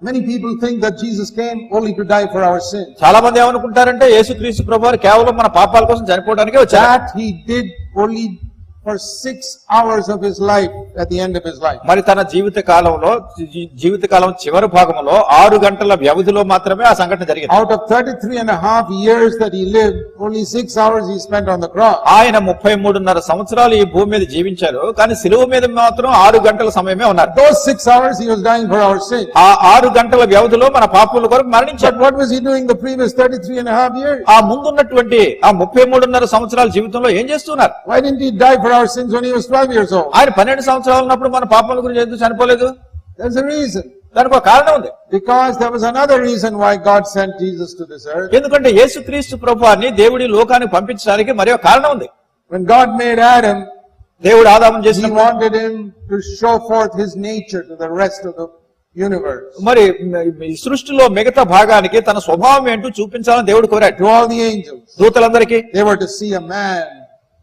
Many people think that Jesus came only to die for our sins. చాలా మంది ఏమనుకుంటారంటే యేసుక్రీస్తు ప్రభు వారు కేవలం మన పాపాల కోసం చనిపోవడానికే వచ్చారు That he did only for six hours of his life at the end of his life. మరి తన జీవిత కాలంలో జీవిత కాలం చివరి భాగంలో ఆరు గంటల వ్యవధిలో మాత్రమే ఆ సంఘటన జరిగింది Out of 33 and a half years that he lived, only six hours he spent on the cross. ఆయన ముప్పై మూడున్నర సంవత్సరాలు ఈ భూమి మీద జీవించారు కానీ సిలువ మీద మాత్రం ఆరు గంటల సమయమే ఉన్నారు Those six hours he was dying for our sins. ఆ ఆరు గంటల వ్యవధిలో మన పాపుల కొరకు But what was he doing the previous 33 and a half years? ఆ ముందున్నటువంటి ఆ ముప్పై మూడున్నర సంవత్సరాల జీవితంలో ఏం చేస్తున్నారు Why didn't he die for our sins when he was 12 years old? ఆయన పన్నెండు సంవత్సరాలు ఉన్నప్పుడు మన పాపాల గురించి ఎందుకు చనిపోలేదు There's a reason. దానికి ఒక కారణం ఉంది Because there was another reason why God sent Jesus to this earth. ఎందుకంటే యేసుక్రీస్తు ప్రభువాన్ని దేవుడి లోకానికి పంపించడానికి మరి ఒక కారణం ఉంది When God made Adam, దేవుడు ఆదామం he చేసిన wanted him to show forth his nature to the rest of the universe. మరి ఈ సృష్టిలో మిగతా భాగానికి తన స్వభావం ఏంటో చూపించాలని దేవుడు కోరాడు To all the angels, దూతలందరికీ they were to see a man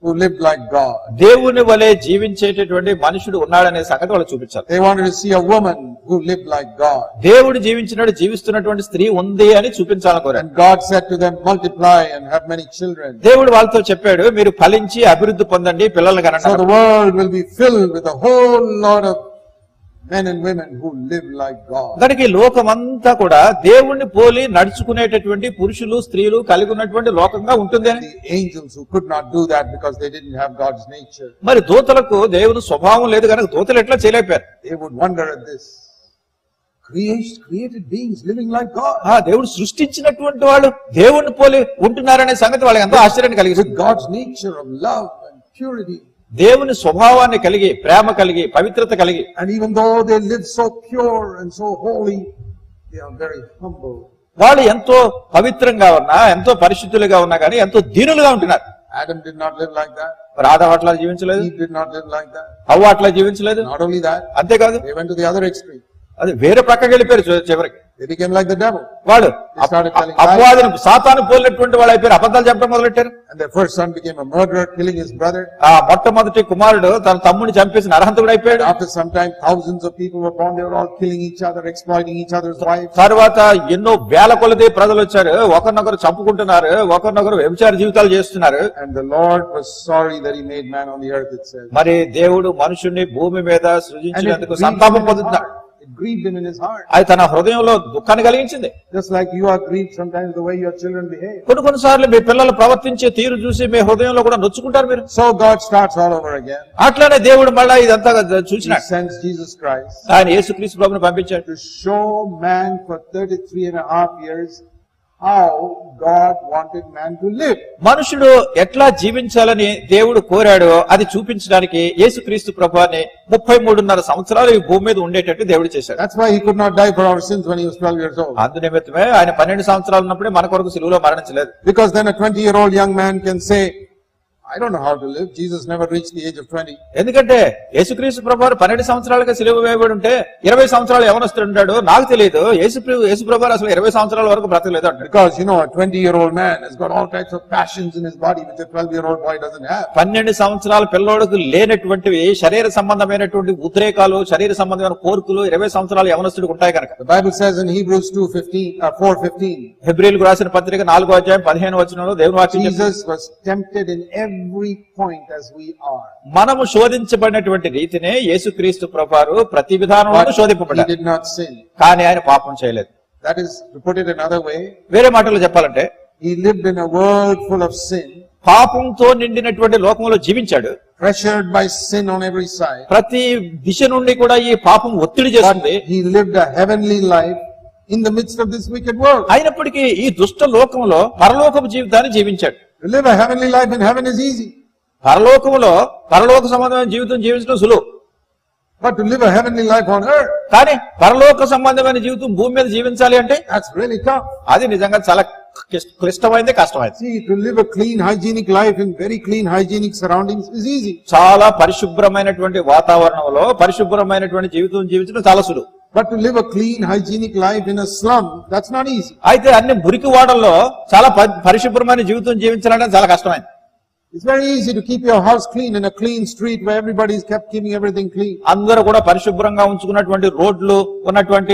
live like God దేవుని వలె జీవించేటటువంటి మనుషుడు ఉన్నాడనే సంగతి వాళ్ళు చూపించారు they wanted to see a woman who like God దేవుడు జీవించినట్టు జీవిస్తున్నటువంటి స్త్రీ ఉంది అని చూపించాలని కోరారు. God said to them multiply and have many children దేవుడు వాళ్ళతో చెప్పాడు మీరు ఫలించి అభివృద్ధి పొందండి పిల్లలు కనండి men and women who live like God. ఈ లోకమంతా కూడా దేవుణ్ణి పోలి నడుచుకునేటటువంటి పురుషులు స్త్రీలు కలిగి ఉన్నటువంటి లోకంగా ఉంటుంది అని The angels who could not do that because they didn't have God's nature, మరి దూతలకు దేవుని స్వభావం లేదు కనుక దూతలు ఎట్లా చేయలేపారు they would wonder at this. Creation, created beings living like God. ఆ దేవుడు సృష్టించినటువంటి వాళ్ళు దేవుణ్ణి పోలి ఉంటున్నారనే సంగతి వాళ్ళకి ఎంతో ఆశ్చర్యాన్ని With కలిగిస్తుంది God's nature of love and purity. దేవుని స్వభావాన్ని కలిగి ప్రేమ కలిగి పవిత్రత కలిగి. వాళ్ళు ఎంతో పవిత్రంగా ఉన్నా ఎంతో పరిశుద్ధులుగా ఉన్నా కానీ ఎంతో దీనులుగా ఉంటున్నారు. రాధ అట్లా జీవించలేదు. అవ్వ అట్లా జీవించలేదు. అంతేకాదు అది వేరే పక్కకి వెళ్ళిపోయారు చివరికి. వాడు అపవాదిని సాతాను పోలినటువంటి వాళ్ళు అయిపోయారు. అబద్ధాలు చెప్పడం మొదలెట్టారు ఆ మొట్టమొదటి కుమారుడు తన తమ్ముని చంపేసి అర్హత కూడా అయిపోయాడు తర్వాత ఎన్నో వేల కొలది ప్రజలు వచ్చారు. ఒకరినొకరు చంపుకుంటున్నారు ఒకరినొకరు వ్యభిచార జీవితాలు చేస్తున్నారు. మరి దేవుడు మనుషుని భూమి మీద సృజించినందుకు సంతాపం పొందుతున్నారు. Grieved him in his heart. అది తన హృదయంలో దుఃఖాన్ని కలిగించింది Just like you are grieved sometimes the way your children behave. కొన్ని కొన్నిసార్లు మీ పిల్లలు ప్రవర్తించే తీరు చూసి మీ హృదయంలో కూడా నొచ్చుకుంటారు మీరు So God starts all over again. అట్లానే దేవుడు మళ్ళా ఇదంతా He చూసినాడు sends Jesus Christ ఆయన యేసుక్రీస్తు ప్రభుని పంపించాడు to show man for 33 and a half years how God wanted man to live. మనుషుడు ఎట్లా జీవించాలని దేవుడు కోరాడో అది చూపించడానికి యేసుక్రీస్తు ప్రభువాన్ని ముప్పై మూడున్నర సంవత్సరాలు ఈ భూమి మీద ఉండేటట్టు దేవుడు చేశాడు That's why he could not die for our sins when he was 12 years old. అందు నిమిత్తమే ఆయన పన్నెండు సంవత్సరాలు ఉన్నప్పుడే మన కొరకు సిలువలో మరణించలేదు Because then a 20 year old young man can say, I don't know how to live. Jesus never reached the age of 20. ఎందుకంటే యేసుక్రీస్తు ప్రభు పన్నెండు సంవత్సరాలుగా సిలువ వేయబడి ఉంటే ఇరవై సంవత్సరాలు ఎవరొస్తూ ఉంటాడు నాకు తెలియదు యేసు యేసు ప్రభు అసలు ఇరవై సంవత్సరాల వరకు బ్రతకలేదు అంటాడు you know, a 20 year old man has got all types of passions in his body which a 12 year old boy doesn't have. పన్నెండు సంవత్సరాల పిల్లోడుకు లేనటువంటివి శరీర సంబంధమైనటువంటి ఉద్రేకాలు శరీర సంబంధమైన కోరికలు ఇరవై సంవత్సరాలు యవనస్తుడికి ఉంటాయి కనుక The Bible says in Hebrews 2:15 uh, 4:15, హెబ్రిల్కు రాసిన పత్రిక నాలుగో అధ్యాయం పదిహేను వచనంలో దేవుని వాక్యం చెప్తుంది. Jesus was tempted in every point as we are. మనము శోధించబడినటువంటి రీతినే యేసుక్రీస్తు ప్రభారు ప్రతి విధానంలో But he శోధింపబడ్డారు did not sin. కానీ ఆయన పాపం చేయలేదు That is, to put it another way, వేరే మాటలు చెప్పాలంటే he lived in a world full of sin, పాపంతో నిండినటువంటి లోకంలో జీవించాడు pressured by sin on every side. ప్రతి దిశ నుండి కూడా ఈ పాపం ఒత్తిడి చేస్తుంది he lived a heavenly life in the midst of this wicked world. అయినప్పటికీ ఈ దుష్ట లోకంలో పరలోకపు జీవితాన్ని జీవించాడు పరలోకములో పరలోక సంబంధమైన జీవితం జీవించడం సులువు. బట్ టు లైఫ్ కానీ పరలోక సంబంధమైన జీవితం భూమి మీద జీవించాలి అంటే దట్స్ రియల్లీ టఫ్ అది నిజంగా చాలా క్లిష్టమైంది కష్టమైంది. See to live a clean hygienic life very clean hygienic surroundings easy చాలా పరిశుభ్రమైనటువంటి వాతావరణంలో పరిశుభ్రమైనటువంటి జీవితం జీవించడం చాలా సులువు. But to live a clean hygienic life in slum that's not easy అయితే అన్ని బురికి వాడల్లో చాలా పరిశుభ్రమైన జీవితం జీవించాలంటే చాలా కష్టమైంది. It's very easy to keep your house clean in a clean street why everybody is kept keeping everything clean అందరూ కూడా పరిశుభ్రంగా ఉంచుకున్నటువంటి రోడ్లు ఉన్నటువంటి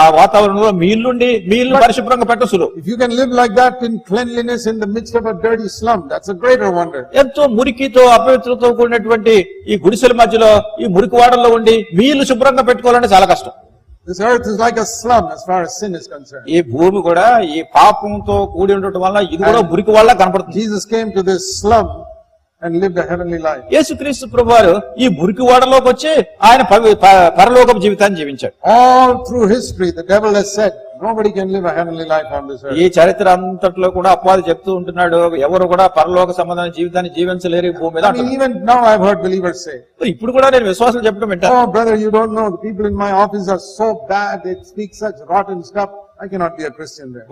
ఆ వాతావరణంలో మీ ఇల్లుండి మీ ఇల్లు పరిశుభ్రంగా పెట్టసులు If you can live like that in cleanliness in the midst of a dirty slum, that's a greater wonder. ఎంతో మురికితో అపవిత్రతో కూడినటువంటి ఈ గుడిసెల మధ్యలో ఈ మురికి వాడల్లో ఉండి మీ ఇల్లు శుభ్రంగా పెట్టుకోవాలంటే చాలా కష్టం This earth is like a slum as far as sin is concerned. ఈ భూమి కూడా ఈ పాపంతో కూడి ఉండటం వల్ల ఇది కూడా మురికి వాళ్ళ కనపడుతుంది Jesus came to this slum and lived a heavenly life. యేసుక్రీస్తు ప్రభువారు ఈ మురికి వాడలోకి వచ్చి ఆయన పవి- ప- పరలోకపు జీవితాన్ని జీవించాడు All through history, the devil has said, nobody can live a heavenly life on this earth. ఈ చరిత్ర అంతట్లో కూడా అపవాది చెప్తూ ఉంటున్నాడు ఎవరు కూడా పరలోక సంబంధమైన జీవితాన్ని జీవించలేరు ఈ భూమి మీద even now I've heard believers say, ఇప్పుడు కూడా నేను విశ్వాసం చెప్పడం వింటాను Oh, brother, you don't know. The people in my office are so bad. They speak such rotten stuff.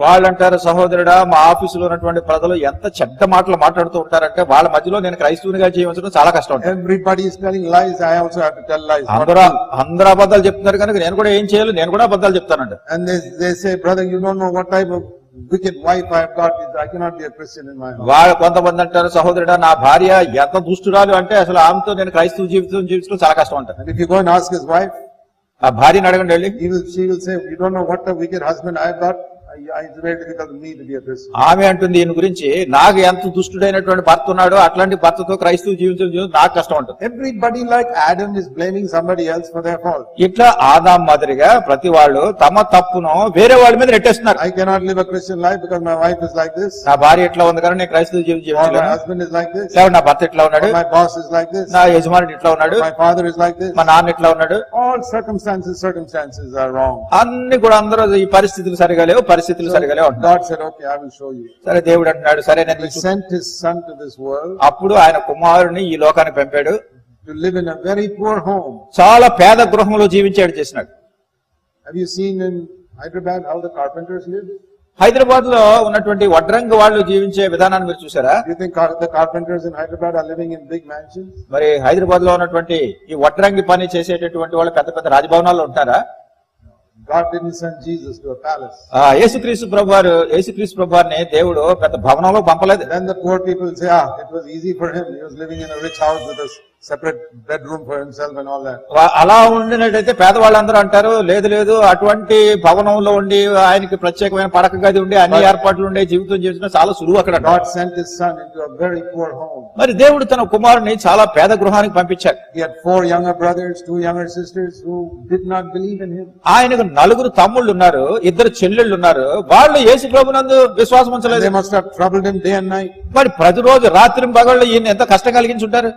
వాళ్ళు అంటారు సహోదరుడా మా ఆఫీస్లో ఉన్నటువంటి ప్రజలు ఎంత చెడ్డ మాటలు మాట్లాడుతూ ఉంటారంటే వాళ్ళ మధ్యలో నేను క్రైస్తవునిగా జీవించడం చాలా కష్టం అందరూ అబద్ధాలు చెప్తున్నారు కనుక నేను కూడా ఏం చేయాలి నేను కూడా అబద్ధాలు చెప్తానండి. వాళ్ళు కొంతమంది అంటారు సహోదరుడా నా భార్య ఎంత దుష్టురాలు అంటే అసలు ఆమెతో నేను క్రైస్తవ జీవితం జీవించడం చాలా కష్టం అంటారు. ಆ ಭಾರಿ ನಡ್ಕೊಂಡು ಹೇಳಿ. She will say "We don't know what a wicked husband i have got. ఆమె అంటుంది దీని గురించి నాకు ఎంత దుష్టుడైనటువంటి భర్త ఉన్నాడు అట్లాంటి భర్తతో క్రైస్తవ జీవితం నాకు కష్టం ఉంటుంది. Everybody like Adam is blaming somebody else for ఇట్లా ఆదాం మాదిరిగా ప్రతి వాళ్ళు తమ తప్పును వేరే వాళ్ళ మీద నెట్టేస్తున్నారు. I cannot live a Christian life because my wife is like this నా భార్య ఎట్లా ఉంది కానీ నేను క్రైస్తవ జీవించలేను. మై హస్బెండ్ లైక్ దిస్ నా భర్త ఎట్లా ఉన్నాడు? My boss is like this నా యజమానుడు ఎట్లా ఉన్నాడు? My father is like this మా నాన్న ఎట్లా ఉన్నాడు? All circumstances circumstances are wrong అన్ని కూడా అందరూ ఈ పరిస్థితులు సరిగా లేవు పరిస్థితి పరిస్థితులు సరిగా సరే దేవుడు అంటున్నాడు సరే నేను అప్పుడు ఆయన కుమారుని ఈ లోకాన్ని పంపాడు. వెరీ చాలా పేద గృహంలో జీవించాడు చేసినాడు. హైదరాబాద్లో ఉన్నటువంటి వడ్రంగ్ వాళ్ళు జీవించే విధానాన్ని మీరు చూసారా you think Hyderabad living in big mansions మరి హైదరాబాద్లో ఉన్నటువంటి ఈ వడ్రంగి పని చేసేటటువంటి వాళ్ళు పెద్ద పెద్ద రాజభవనాల్లో ఉంటారా? God didn't send Jesus to a palace. ఆ యేసుక్రీస్తు ప్రభు వారు యేసుక్రీస్తు ప్రభు వారిని దేవుడు పెద్ద భవనంలో పంపలేదు Then the poor people say, ah, it was easy for him. He was living in a rich house with a Bedroom for himself and all that. వా- అలా ఉండినట్టయితే పేదవాళ్ళందరూ అంటారు లేదు లేదు అటువంటి భవనంలో ఉండి ఆయనకి ప్రత్యేకమైన పడక గది ఉండి అన్ని ఏర్పాట్లు ఉండే జీవితం జీవించడం చాలా సులువు అక్కడ sent his son into a very poor home. మరి దేవుడు తన కుమారుని చాలా పేద గృహానికి పంపించాడు He had four younger brothers, two younger sisters who did not believe in him. ఆయనకు నలుగురు తమ్ముళ్ళు ఉన్నారు ఇద్దరు చెల్లెళ్ళు ఉన్నారు వాళ్ళు యేసు ప్రభునందు విశ్వాసం ఉంచలేదు they must have troubled him day and night. మరి ప్రతిరోజు రాత్రి పగళ్ళు ఈయన ఎంత కష్టం కలిగించుంటారు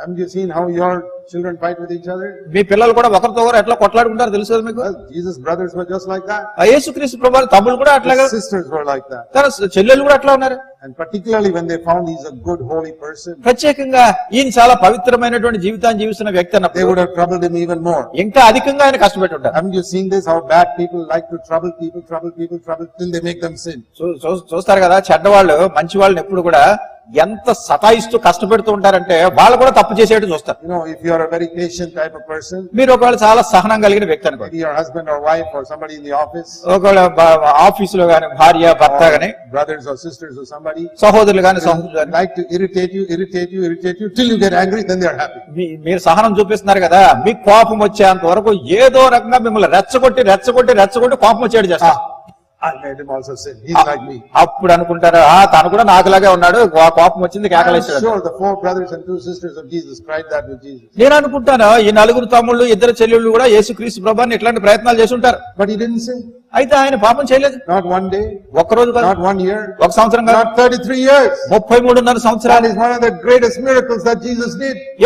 Haven't you seen how your children fight with each other? మీ పిల్లలు కూడా ఒకరితో ఒకరు ఎట్లా కొట్లాడుకుంటారు తెలుసు కదా మీకు Well, Jesus' brothers were just like that. ఆ యేసుక్రీస్తు ప్రభు తమ్ముళ్ళు కూడా అట్లాగా His sisters were like that. తన చెల్లెళ్ళు కూడా అట్లా ఉన్నారు And particularly when they found he's a good, holy person, ప్రత్యేకంగా ఈయన చాలా పవిత్రమైనటువంటి జీవితాన్ని జీవిస్తున్న వ్యక్తి they అన్నప్పుడు would have troubled him even more. ఇంకా అధికంగా ఆయన కష్టపెట్టి ఉంటారు Haven't you seen this? How bad people like to trouble people, trouble people, trouble till they make them sin. చూ- చూ- చూస్తారు కదా చెడ్డవాళ్ళు మంచి వాళ్ళని ఎప్పుడు కూడా ఎంత సతాయిస్తూ కష్టపెడుతూ ఉంటారంటే వాళ్ళు కూడా తప్పు చేసేట్టు చూస్తారు. If you're very type person మీరు ఒకవేళ చాలా సహనం కలిగిన వ్యక్తి అనుకోండి. Your husband wife or office ఒకవేళ ఆఫీస్లో గానీ భార్య భర్త గానీ బ్రదర్స్ ఆర్ సిస్టర్స్ ఆర్ సహోదరులు గానీ సహోదరులు గానీ లైక్ టు ఇరిటేట్ మీరు సహనం చూపిస్తున్నారు కదా మీకు కోపం వచ్చేంత వరకు ఏదో రకంగా మిమ్మల్ని రెచ్చగొట్టి రెచ్చగొట్టి రెచ్చగొట్టి కోపం వచ్చేట్టు చేస్తారు. అప్పుడు అనుకుంటారు? తను కూడా నాకులాగే ఉన్నాడు. కోపం వచ్చింది నేను అనుకుంటాను ఈ నలుగురు తమ్ముళ్ళు ఇద్దరు చెల్లెళ్ళు కూడా యేసు క్రీస్తు ప్రభాన్ని ఇట్లాంటి ప్రయత్నాలు చేసి ఉంటారు అయితే ఆయన పాపం చేయలేదు. నాట్ వన్ డే ఒక రోజు నాట్ వన్ ఇయర్ ఒక సంవత్సరం థర్టీ త్రీ ఇయర్స్ ముప్పై మూడు సంవత్సరాలు.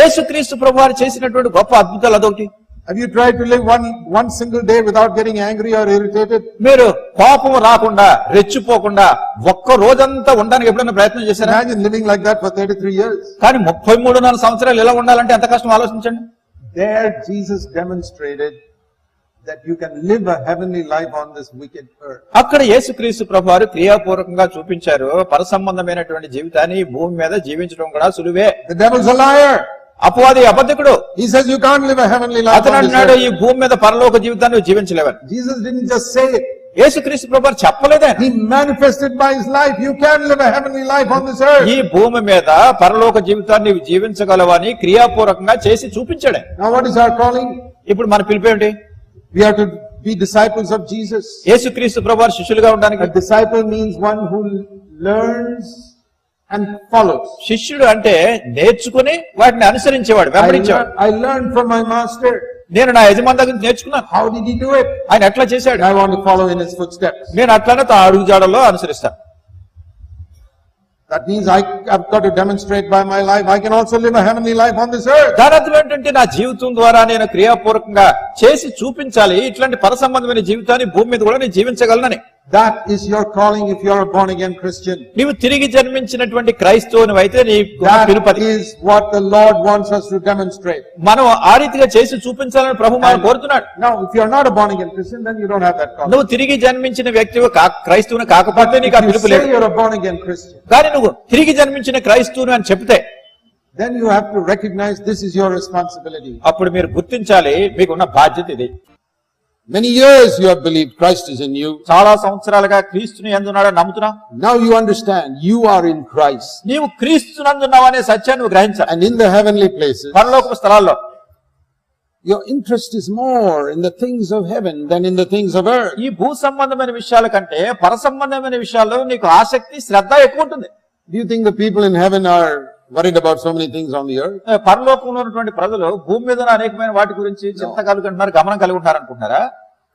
ఏసు క్రీస్తు ప్రభు వారు చేసినటువంటి గొప్ప అద్భుతాలు అదొకటి. Have you tried to live one, one single day without getting angry or irritated? మీరు కోపం రాకుండా రెచ్చిపోకుండా ఒక్క రోజంతా ఉండడానికి ఎప్పుడైనా ప్రయత్నం చేశారా Imagine living like that for 33 years. కానీ ముప్పై మూడున్నర సంవత్సరాలు ఎలా ఉండాలంటే ఎంత కష్టం ఆలోచించండి There Jesus demonstrated that you can live a heavenly life on this wicked earth. అక్కడ యేసుక్రీస్తు ప్రభు వారు క్రియాపూర్వకంగా చూపించారు పరసంబంధమైనటువంటి జీవితాన్ని భూమి మీద జీవించడం కూడా సులువే The devil's a liar. అపవాది అబద్ధకుడు. He says you can't live a heavenly life అతను అన్నాడు ఈ భూమి మీద పరలోక జీవితాన్ని జీవించలేవని. జీసస్ డిడ్ంట్ జస్ట్ సే యేసుక్రీస్తు ప్రభువు చెప్పలేదే. He manifested by his life you can live a heavenly life on this earth ఈ భూమి మీద పరలోక జీవితాన్ని జీవించగలవని క్రియాపూర్వకంగా చేసి చూపించాడే. Now what is our calling ఇప్పుడు మన పిలుపు ఏంటి we have to be disciples of Jesus యేసుక్రీస్తు ప్రభువు శిష్యులుగా ఉండడానికి. Disciple means one who learns and follows. శిష్యుడు అంటే నేర్చుకుని వాటిని అనుసరించేవాడు I, వెంబడించేవాడు I learned from my master. నేను నా యజమాని దగ్గర నేర్చుకున్నాను How did he do it? ఆయన ఎట్లా చేశాడు I want to follow in his footsteps. నేను అట్లానే తా అడుగు జాడల్లో అనుసరిస్తాను That means I have got to demonstrate by my life. I can also live a heavenly life on this earth. దాని అర్థం ఏంటంటే నా జీవితం ద్వారా నేను క్రియాపూర్వకంగా చేసి చూపించాలి ఇట్లాంటి పరసంబంధమైన జీవితాన్ని భూమి మీద కూడా నేను జీవించగలనని that is your calling if your born again Christian నీవు తిరిగి జన్మించినటువంటి క్రైస్తవుని అయితే నీ Tirupati. Is what the Lord wants us to demonstrate మనం ఆ రీతిగా చేసి చూపించాలని ప్రభు మనం కోరుతున్నాడు. Now if you are not born again Christian then you don't have that call నువ్వు తిరిగి జన్మించిన వ్యక్తివి కాక క్రైస్తవుని కాకపోతే నీకు ఆ పిలుపు లేదు. You are born again Christian కానీ నువ్వు తిరిగి జన్మించిన క్రైస్తవుని అని చెప్తే then you have to recognise this is your responsibility అప్పుడు మీరు గుర్తించాలి మీకున్న బాధ్యత ఇది. Many years you have believed Christ is in you. చాలా సంవత్సరాలుగా క్రీస్తుని ఎందున్నాడో నమ్ముతున్నా Now you understand you are in Christ. నీవు క్రీస్తునందున్నావు అనే సత్యాన్ని గ్రహించాలి And in the heavenly places, పరలోక స్థలాల్లో your interest is more in the things of heaven than in the things of earth. ఈ భూ సంబంధమైన విషయాల కంటే పర సంబంధమైన విషయాల్లో నీకు ఆసక్తి శ్రద్ధ ఎక్కువ ఉంటుంది Do you think the people in heaven are worrying about so many things on the earth పరలోకంలో ఉన్నటువంటి ప్రజలు భూమి మీద అనేకమైన వాటి గురించి చింత కలుగుంటున్నారు గమనం కలుగుంటారు అనుకుంటారా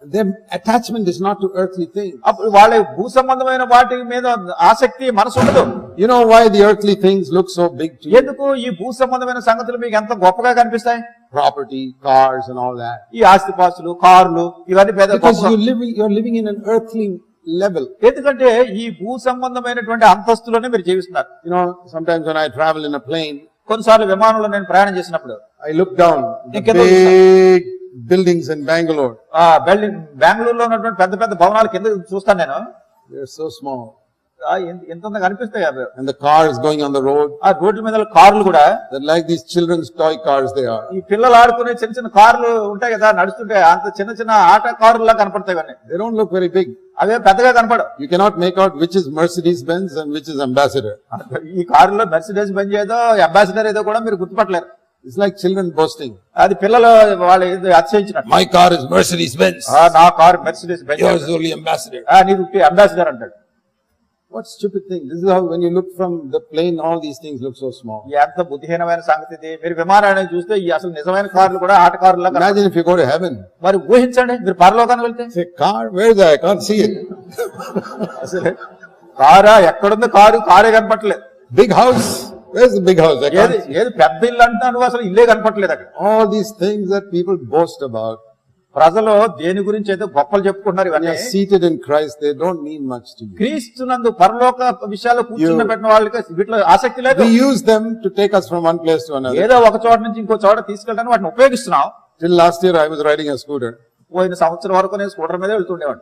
then attachment is not to earthly thing అప్పుడు వాళ్ళ భూ సంబంధమైన వాటి మీద ఆసక్తి మనసు ఉండదు. You know why the earthly things look so big ఎందుకు ఈ భూ సంబంధమైన సంగతులు మీకు ఎంత గొప్పగా కనిపిస్తాయి? Property cars and all that ఈ ఆస్తిపాస్తులు కార్లు ఇవన్నీ పెద్ద your living in an earthly level ఎందుకంటే ఈ భూ సంబంధమైనటువంటి అంతస్తులోనే మీరు జీవిస్తున్నారు. You know sometimes I travel in plane కొన్నిసార్లు విమానంలో నేను ప్రయాణం చేసినప్పుడు I look down buildings in Bengaluru ఆ బెల్డింగ్ బెంగళూరులో ఉన్నటువంటి పెద్ద పెద్ద భవనాలు కింద చూస్తాను నేను. సో ఎంత- కనిపిస్తాయి And the cars going on the road, ఆ రోడ్ల మీద కార్లు కూడా children's toy cars they are. ఈ పిల్లలు ఆడుకునే చిన్న చిన్న కార్లు ఉంటాయి కదా నడుస్తుంటే అంత చిన్న చిన్న ఆట కార్లులా కనపడతాయి don't look very big. అవే పెద్దగా కనపడవు You cannot make out which is Mercedes Benz and which is Ambassador. ఈ కారులో మెర్సిడెస్ బెంజ్ ఏదో అంబాసిడర్ ఏదో కూడా మీరు గుర్తుపట్టలేరు It's like children boasting. అది పిల్లలు వాళ్ళు ఏదో అతిశయించినట్టు My car is Mercedes Benz. ఆ, నా కారు మెర్సిడెస్ is only Ambassador. నీది అంబాసిడర్ అంటాడు What stupid thing. This is how when you look from the plane, all these things look so small. ఈ ఎంత బుద్ధిహీనమైన సంగతి ఇది మీరు విమానాన్ని చూస్తే ఈ అసలు నిజమైన కార్లు కూడా ఆట కనపడతాయి. Imagine if you go to heaven. మరి ఊహించండి మీరు పరలోకానికి వెళ్తే car, where is that? I can't see it. అసలు కారా ఎక్కడుంది కారు కారే కనపట్లేదు Big house. Where's the big house? ఏది పెద్ద ఇల్లు అంటున్నా నువ్వు అసలు ఇల్లే కనపట్లేదు అక్కడ All these things that people boast about. ప్రజలు దేని గురించి అయితే గొప్పలు చెప్పుకుంటున్నారు ఇవన్నీ in Christ, they don't mean much to you. క్రీస్తునందు పరలోక విషయాలు కూర్చుని పెట్టిన వాళ్ళకి వీటిలో ఆసక్తి లేదు We use them to take us from one place to another. ఏదో ఒక చోట నుంచి ఇంకో చోట తీసుకెళ్ళడానికి వాటిని ఉపయోగిస్తున్నాం Till last year, I was riding a scooter. పోయిన సంవత్సరం వరకు నేను స్కూటర్ మీద వెళ్తుండేవాడు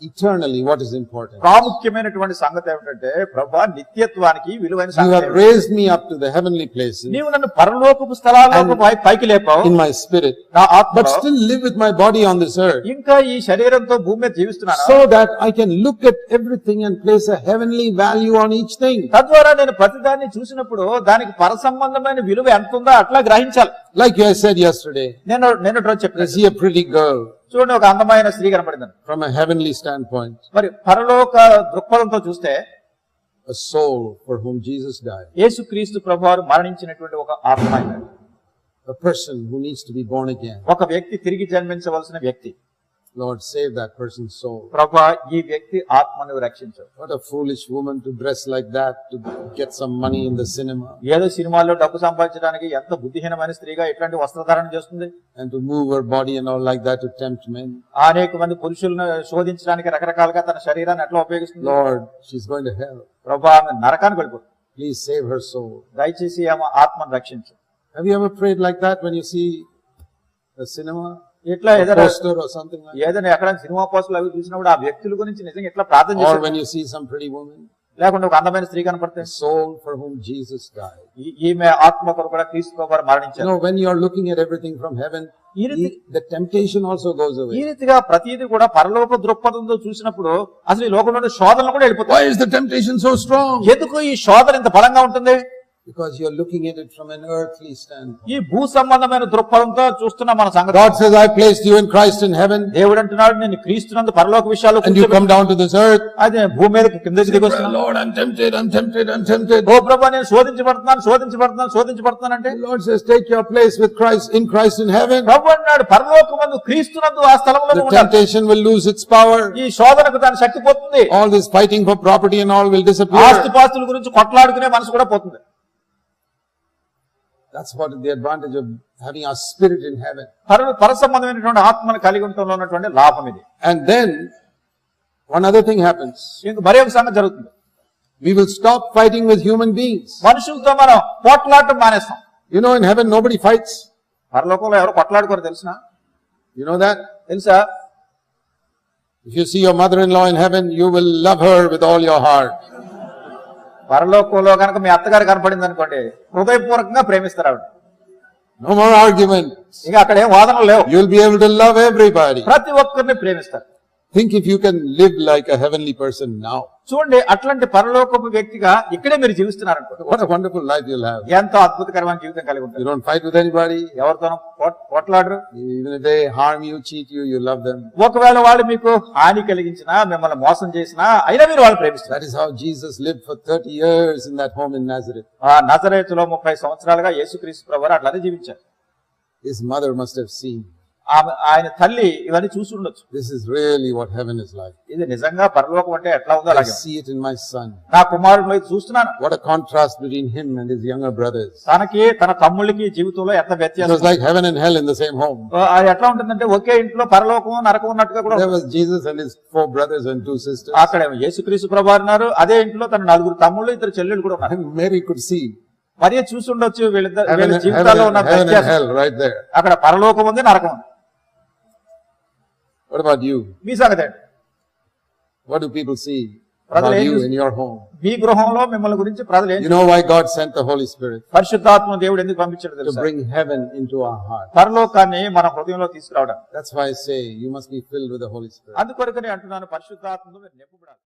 eternally, what is important? ప్రాముఖ్యమైనటువంటి సంగతి ఏమిటంటే ప్రభా నిత్యత్వానికి విలువైన You సంగతి have ఏమిటి? raised me up to the heavenly places నీవు నన్ను పరలోకపు స్థలాలకు పై- పైకి లేపావు in my spirit, నా but ఆత్మ still live with my body on this earth ఇంకా ఈ శరీరంతో భూమి మీద జీవిస్తున్నాను so that I can look at everything and place a heavenly value on each thing. తద్వారా నేను ప్రతిదాన్ని చూసినప్పుడు దానికి పర సంబంధమైన విలువ ఎంత ఉందో అట్లా గ్రహించాలి Like I said yesterday, నేను నేను రోజు I చెప్పిన see a pretty girl చూడండి ఒక అందమైన స్త్రీ కనపడింది. From a heavenly standpoint, మరి పరలోక దృక్పథంతో చూస్తే a soul for whom Jesus died, యేసుక్రీస్తు ప్రభువారు మరణించినటువంటి ఒక ఆత్మ person who needs to be born again. ఒక వ్యక్తి తిరిగి జన్మించవలసిన వ్యక్తి. Lord, save that person's soul. ప్రభా ఈ వ్యక్తి ఆత్మను రక్షించు What a foolish woman to dress like that to get some money in the cinema ఏదో సినిమాల్లో డబ్బు సంపాదించడానికి ఎంత బుద్ధిహీనమైన స్త్రీగా ఇట్లాంటి వస్త్రధారణ చేస్తుంది and to move her body and all like that to tempt men. అనేక మంది పురుషులను శోధించడానికి రకరకాలుగా తన శరీరాన్ని ఎట్లా ఉపయోగిస్తుంది Lord, she's going to hell. ప్రభా ఆమె నరకానికి వెళ్ళిపోతుంది Please save her soul. దయచేసి ఆమె ఆత్మను రక్షించు Have you ever prayed like that when you see a cinema? ఇట్లా ఏదైనా సినిమా పోస్టర్ అవి చూసినప్పుడు ఆ వ్యక్తుల గురించి నిజంగా ఇట్లా ప్రార్థన చేస్తారు లేకుంటే ఒక అందమైన స్త్రీ కనపడతాయి సోల్ ఫర్ హోమ్ జీసస్ ఈమె ఆత్మ కొరకు కూడా కూడా looking at everything from heaven ఈ రీతి టెంప్టేషన్ ఆల్సో గోస్ ఈ రీతిగా ప్రతిదీ కూడా పరలోక దృక్పథంతో చూసినప్పుడు అసలు ఈ లోకంలో శోధన కూడా వెళ్ళిపోతాయి. టెంప్టేషన్ సో ఎందుకు ఈ శోధన ఇంత బలంగా ఉంటుంది? Because you are looking at it from an earthly standpoint. ఈ భూ సంబంధమైన దృక్పథంతో చూస్తున్న మన సంగతి God says, I placed you in Christ in heaven, దేవుడు అంటున్నాడు నేను క్రీస్తునందు పరలోక విషయాలు and you come down to this earth. అదే భూమి మీద కిందకి దిగి వస్తున్నాను Lord, I'm tempted, I'm tempted, I'm tempted. ఓ ప్రభా నేను శోధించబడుతున్నాను శోధించబడుతున్నాను శోధించబడుతున్నాను అంటే The Lord says, take your place with Christ, in Christ in heaven. ప్రభు అన్నాడు పరలోకమందు క్రీస్తునందు ఆ స్థలంలో The నువ్వు ఉండాలి. temptation will lose its power. ఈ శోధనకు దాని శక్తి పోతుంది All this fighting for property and all will disappear. పాస్తుల గురించి కొట్లాడుకునే మనసు కూడా పోతుంది That's what the advantage of having our spirit in heaven. పర పర సంబంధమైనటువంటి ఆత్మను కలిగి ఉండటంలో ఉన్నటువంటి లాభం ఇది And then, one other thing happens. ఇంక మరి ఒక సంగతి జరుగుతుంది We will stop fighting with human beings. మనుషులతో మనం పోట్లాడటం మానేస్తాం You know, in heaven, nobody fights. పరలోకంలో ఎవరు కొట్లాడుకోరు తెలిసిన You know that? తెలుసా If you see your mother-in-law in heaven, you will love her with all your heart. పరలోకంలో కనుక మీ అత్తగారు కనపడింది అనుకోండి హృదయపూర్వకంగా ప్రేమిస్తారు ఆవిడ No more argument. ఇక అక్కడ ఏం వాదనలు లేవు You'll be able to love everybody. ప్రతి ఒక్కరిని ప్రేమిస్తారు Think if you can live like a heavenly person now. చూడండి అట్లాంటి పరలోకపు వ్యక్తిగా ఇక్కడే మీరు జీవిస్తున్నారు లైఫ్ ఎంతో అద్భుతకరమైన జీవితం కలిగి ఉంటుంది యు ఫైట్ విత్ ఎనీబడీ ఎవరితోనూ పోట్లాడరు. Even they cheat you you love them ఒకవేళ వాళ్ళు మీకు హాని కలిగించిన మిమ్మల్ని మోసం చేసిన అయినా మీరు వాళ్ళు ప్రేమిస్తారు. That is how Jesus live for years home in Nazareth ఆ నజరేత్లో 30 సంవత్సరాలుగా యేసుక్రీస్తు ప్రభువు అట్లానే జీవించారు. హిస్ మదర్ మస్ట్ హావ్ ఆయన తల్లి ఇవన్నీ చూసి ఉండొచ్చు. This is really what heaven is like ఇది నిజంగా పరలోకం అంటే ఎట్లా ఉందో అలాగే see it in my son నా కుమారుడు వైపు చూస్తున్నాను. What a contrast between him and his younger brothers తనకి తన తమ్ముళ్ళకి జీవితంలో ఎంత వ్యత్యాసం it's like heaven and hell in the same home ఆ ఎట్లా ఉంటుందంటే ఒకే ఇంట్లో పరలోకం నరకం ఉన్నట్టుగా కూడా there was Jesus and his four brothers and two sisters అక్కడ యేసుక్రీస్తు ప్రభువారు ఉన్నారు. అదే ఇంట్లో తన నలుగురు తమ్ముళ్ళు ఇద్దరు చెల్లెలు కూడా ఉన్నారు. మేరీ కుడ్ సీ మరి చూసి ఉండొచ్చు వీళ్ళిద్దరు జీవితాల్లో ఉన్న అక్కడ పరలోకం ఉంది నరకం ఉంది. What about you? మీ సంగతి ఏంటి? What do people see Brother, about ఏం you in your home? మీ గృహంలో మిమ్మల్ని గురించి ప్రజలు ఏం You know why God sent the Holy Spirit? పరిశుద్ధాత్మ దేవుడు ఎందుకు పంపించాడు To తెలుసా bring heaven into our heart. పరలోకాన్ని మన హృదయంలో తీసుకురావడం That's why I say you must be filled with the Holy Spirit. అందుకొరకనే అంటున్నాను పరిశుద్ధాత్మను మీరు నింపబడాలి